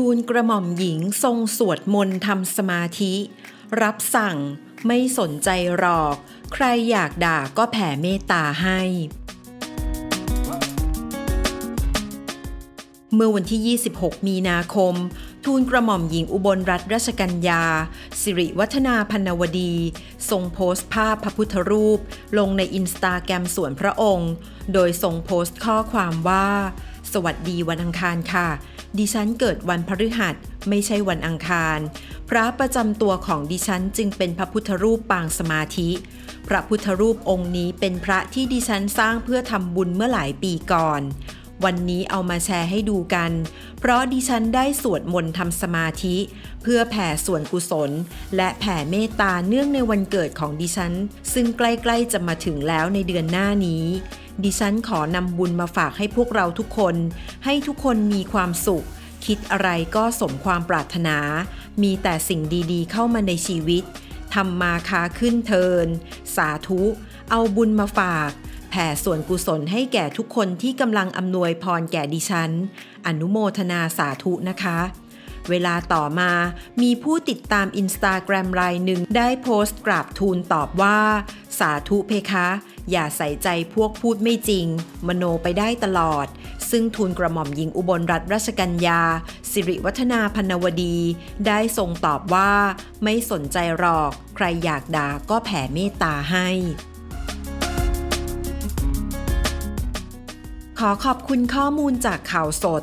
ทูลกระหม่อมหญิงทรงสวดมนต์ทำสมาธิ รับสั่งไม่สนใจหรอก ใครอยากด่าก็แผ่เมตตาให้ เมื่อวันที่ 26 มีนาคม ทูลกระหม่อมหญิงอุบลรัตนราชกัญญา สิริวัฒนาพันวดี ทรงโพสต์ภาพพระพุทธรูป ลงในอินสตาแกรมส่วนพระองค์ โดยทรงโพสต์ข้อความว่า สวัสดีวันอังคารค่ะ ดิฉันเกิดวันพฤหัส ไม่ใช่วันอังคาร พระประจำตัวของดิฉันจึงเป็นพระพุทธรูปปางสมาธิ พระพุทธรูปองค์นี้เป็นพระที่ดิฉันสร้างเพื่อทำบุญเมื่อหลายปีก่อน วันนี้เอามาแชร์ให้ดูกัน เพราะดิฉันได้สวดมนต์ทำสมาธิ เพื่อแผ่ส่วนกุศล และแผ่เมตตาเนื่องในวันเกิดของดิฉัน ซึ่งใกล้ๆจะมาถึงแล้วในเดือนหน้านี้ ดิฉันขอนำบุญมาฝากให้พวกเราทุกคน ให้ทุกคนมีความสุข คิดอะไรก็สมความปรารถนา มีแต่สิ่งดีๆ เข้ามาในชีวิตทำมาค้าขึ้นเทิน สาธุ เอาบุญมาฝาก แผ่ส่วนกุศลให้แก่ทุกคนที่กำลังอำนวยพรแก่ดิฉัน อนุโมทนาสาธุนะคะเวลาต่อมามีผู้ติดตามอินสตาแกรมรายหนึ่งได้โพสต์กราบทูลตอบว่า สาธุเพคะ อย่าใส่ใจพวกพูดไม่จริง มโนไปได้ตลอด ซึ่งทูลกระหม่อมหญิงอุบลรัตนราชกัญญา สิริวัฒนาพนวดี ได้ทรงตอบว่า ไม่สนใจหรอก ใครอยากด่าก็แผ่เมตตาให้ขอขอบคุณข้อมูลจากข่าวสด